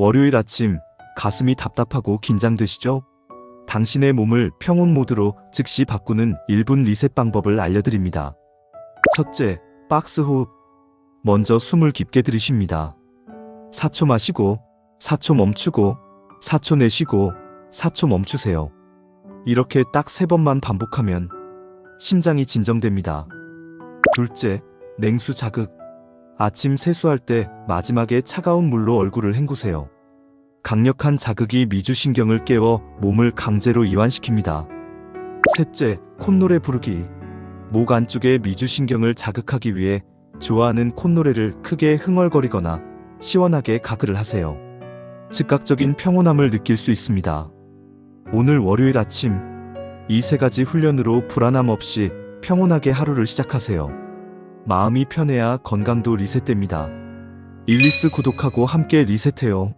월요일 아침 가슴이 답답하고 긴장되시죠? 당신의 몸을 평온 모드로 즉시 바꾸는 1분 리셋 방법을 알려드립니다. 첫째, 박스 호흡. 먼저 숨을 깊게 들이쉽니다. 4초 마시고, 4초 멈추고, 4초 내쉬고, 4초 멈추세요. 이렇게 딱 3번만 반복하면 심장이 진정됩니다. 둘째, 냉수 자극. 아침 세수할 때 마지막에 차가운 물로 얼굴을 헹구세요. 강력한 자극이 미주신경을 깨워 몸을 강제로 이완시킵니다. 셋째, 콧노래 부르기. 목 안쪽의 미주신경을 자극하기 위해 좋아하는 콧노래를 크게 흥얼거리거나 시원하게 가글을 하세요. 즉각적인 평온함을 느낄 수 있습니다. 오늘 월요일 아침 이 세 가지 훈련으로 불안함 없이 평온하게 하루를 시작하세요. 마음이 편해야 건강도 리셋됩니다. 일리스 구독하고 함께 리셋해요.